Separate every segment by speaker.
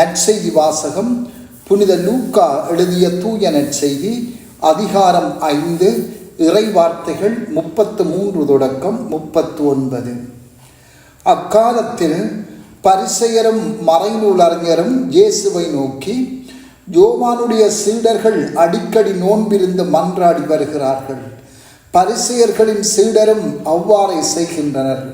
Speaker 1: நற்செய்தி வாசகம் புனித லூக்கா எழுதிய தூய நற்செய்தி அதிகாரம் ஐந்து இறை வார்த்தைகள் முப்பத்து மூன்று தொடக்கம் முப்பத்து ஒன்பது. அக்காலத்தில் பரிசெயரும் மறைநூலறிஞரும் இயேசுவை நோக்கி யோவானுடைய சீடர்கள் அடிக்கடி நோன்பிருந்து மன்றாடி வருகிறார்கள். பரிசெயர்களின் சீடரும் அவ்வாறே செய்கின்றனர்.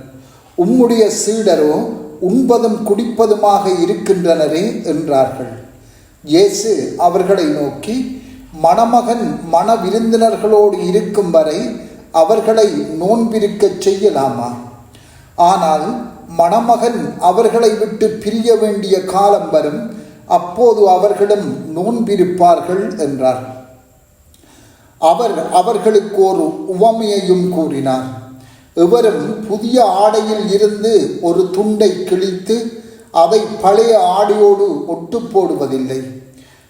Speaker 1: உம்முடைய சீடரோ உண்பதும் குடிப்பதுமாக இருக்கின்றனரே என்றார்கள். இயேசு அவர்களை நோக்கி மணமகன் மண விருந்தினர்களோடு இருக்கும் வரை அவர்களை நோன்பிருக்கச் செய்யலாமா? ஆனால் மணமகன் அவர்களை விட்டு பிரிய வேண்டிய காலம் வரும். அப்போது அவர்களும் நோன்பிருப்பார்கள் என்றார். அவர் அவர்களுக்கு ஒரு உவமையையும் கூறினார். எவரும் புதிய ஆடையில் இருந்து ஒரு துண்டை கிழித்து அதை பழைய ஆடையோடு ஒட்டு போடுவதில்லை.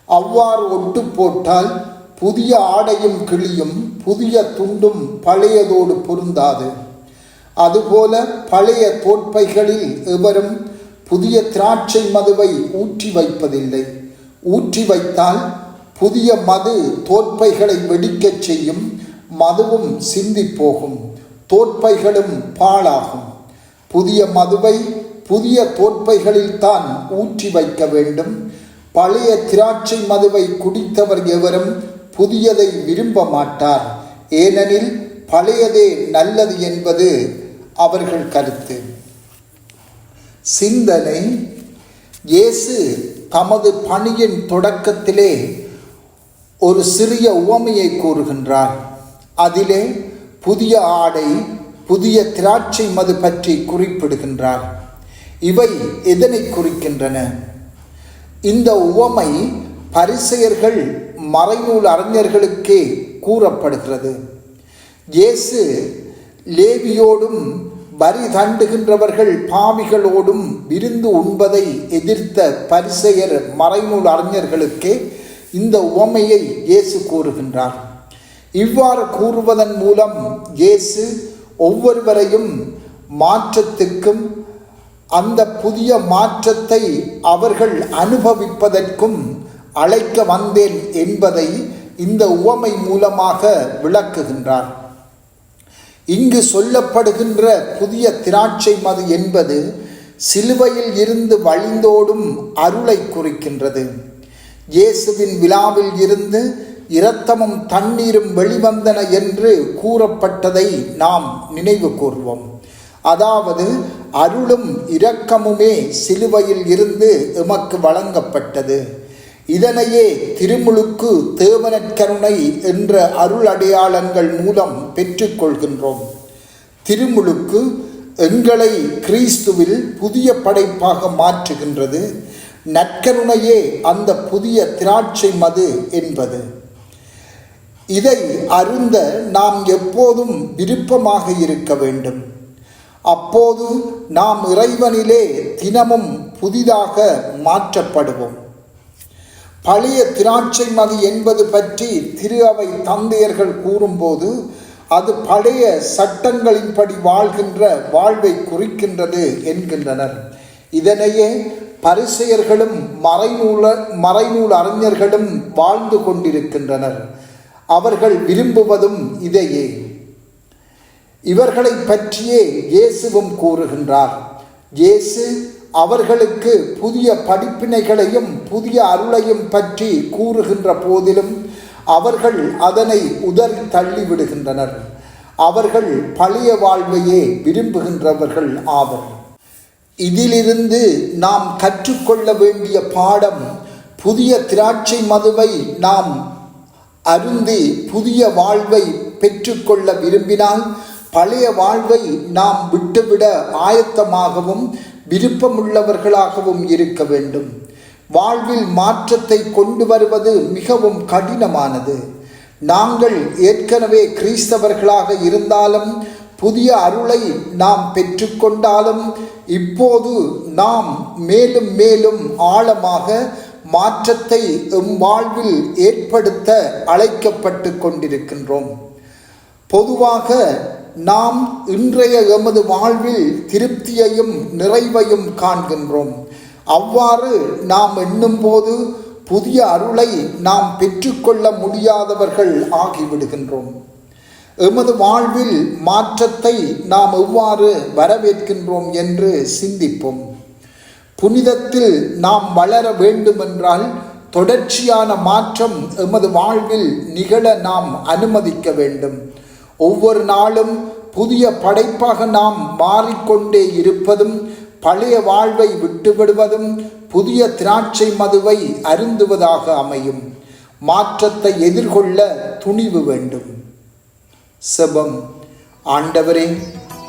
Speaker 1: அவ்வாறு ஒட்டு போட்டால் புதிய ஆடையும் கிளியும் புதிய துண்டும் பழையதோடு பொருந்தாது. அதுபோல பழைய தோற்பைகளில் எவரும் புதிய திராட்சை மதுவை ஊற்றி வைப்பதில்லை. ஊற்றி வைத்தால் புதிய மது தோற்பைகளை வெடிக்கச் செய்யும் மதுவும் சிந்தி போகும் தோற்பைகளும் பாழாகும். புதிய மதுவை புதிய தோற்பைகளில்தான் ஊற்றி வைக்க வேண்டும். பழைய திராட்சை மதுவை குடித்தவர் எவரும் புதியதை விரும்ப மாட்டார். ஏனெனில் பழையதே நல்லது என்பது அவர்கள் கருத்து. சிந்தனை. இயேசு தமது பணியின் தொடக்கத்திலே ஒரு சிறிய உவமையை கூறுகின்றார். அதிலே புதிய ஆடை புதிய திராட்சை மது பற்றி குறிப்பிடுகின்றார். இவை எதனை குறிக்கின்றன? இந்த உவமை பரிசெயர்கள் மறைநூல் அறிஞர்களுக்கே கூறப்படுகிறது. இயேசு லேவியோடும் வரி தண்டுகின்றவர்கள் பாவிகளோடும் விருந்து உண்பதை எதிர்த்த பரிசெயர் மறைநூல் அறிஞர்களுக்கே இந்த உவமையை இயேசு கூறுகின்றார். இவ்வாறு கூறுவதன் மூலம் இயேசு ஒவ்வொருவரையும் மாற்றத்துக்கும் அந்த புதிய மாற்றத்தை அவர்கள் அனுபவிப்பதற்கும் அழைக்க வந்தேன் என்பதை இந்த உவமை மூலமாக விளக்குகின்றார். இங்கு சொல்லப்படுகின்ற புதிய திராட்சை மது என்பது சிலுவையில் இருந்து வழிந்தோடும் அருளை குறிக்கின்றது. இயேசுவின் விழாவில் இருந்து இரத்தமும் தண்ணீரும் வெளிவந்தன என்று கூறப்பட்டதை நாம் நினைவு கூர்வோம். அதாவது அருளும் இரக்கமுமே சிலுவையில் இருந்து எமக்கு வழங்கப்பட்டது. இதனையே திருமுழுக்கு தேவனற்கருணை என்ற அருள் அடையாளங்கள் மூலம் பெற்றுக்கொள்கின்றோம் திருமுழுக்கு எங்களை கிறிஸ்துவில் புதிய படைப்பாக மாற்றுகின்றது. நற்கருணையே அந்த புதிய திராட்சை மது என்பது. இதை அருந்த நாம் எப்போதும் விருப்பமாக இருக்க வேண்டும். அப்போது நாம் இறைவனிலே தினமும் புதிதாக மாற்றப்படுவோம். பழைய திராட்சை மது என்பது பற்றி திரு அவை தந்தையர்கள் கூறும்போது அது பழைய சட்டங்களின்படி வாழ்கின்ற வாழ்வை குறிக்கின்றது என்கின்றனர். இதனையே பரிசெயர்களும் மறைநூல மறைநூல் அறிஞர்களும் வாழ்ந்து கொண்டிருக்கின்றனர். அவர்கள் விரும்புவதும் இதையே. இவர்களை பற்றியே இயேசுவும் கூறுகின்றார். இயேசு அவர்களுக்கு புதிய படிப்பினைகளையும் புதிய அருளையும் பற்றி கூறுகின்ற போதிலும் அவர்கள் அதனை உதறி தள்ளிவிடுகின்றனர் அவர்கள் பழைய வாழ்வையே விரும்புகின்றவர்கள் ஆவர். இதிலிருந்து நாம் கற்றுக்கொள்ள வேண்டிய பாடம் புதிய திராட்சை மதுவை நாம் அருந்தி புதிய வாழ்வை பெற்றுக்கொள்ள விரும்பினால் பழைய வாழ்வை நாம் விட்டுவிட ஆயத்தமாகவும் விருப்பமுள்ளவர்களாகவும் இருக்க வேண்டும். வாழ்வில் மாற்றத்தை கொண்டு வருவது மிகவும் கடினமானது. நாங்கள் ஏற்கனவே கிறிஸ்தவர்களாக இருந்தாலும் புதிய அருளை நாம் பெற்றுக்கொண்டாலும் இப்போது நாம் மேலும் மேலும் ஆழமாக மாற்றத்தை எம் வாழ்வில் ஏற்படுத்த அழைக்கப்பட்டு கொண்டிருக்கின்றோம். பொதுவாக நாம் இன்றைய எமது வாழ்வில் திருப்தியையும் நிறைவையும் காண்கின்றோம். அவ்வாறு நாம் எண்ணும்போது புதிய அருளை நாம் பெற்றுக்கொள்ள முடியாதவர்கள் ஆகிவிடுகின்றோம். எமது வாழ்வில் மாற்றத்தை நாம் எவ்வாறு வரவேற்கின்றோம் என்று சிந்திப்போம். புனிதத்தில் நாம் வளர வேண்டுமென்றால் தொடர்ச்சியான மாற்றம் எமது வாழ்வில் நிகழ நாம் அனுமதிக்க வேண்டும். ஒவ்வொரு நாளும் புதிய படைப்பாக நாம் மாறிக்கொண்டே இருப்பதும் பழைய வாழ்வை விட்டுவிடுவதும் புதிய திராட்சை மதுவை அருந்துவதாக அமையும். மாற்றத்தை எதிர்கொள்ள துணிவு வேண்டும். செபம் ஆண்டவரே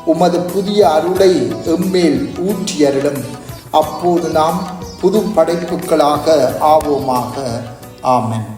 Speaker 1: உமது புதிய அருளை எம்மேல் ஊற்றியருளும். அப்போது நாம் புது படைப்புகளாக ஆவோமாக. ஆமன்.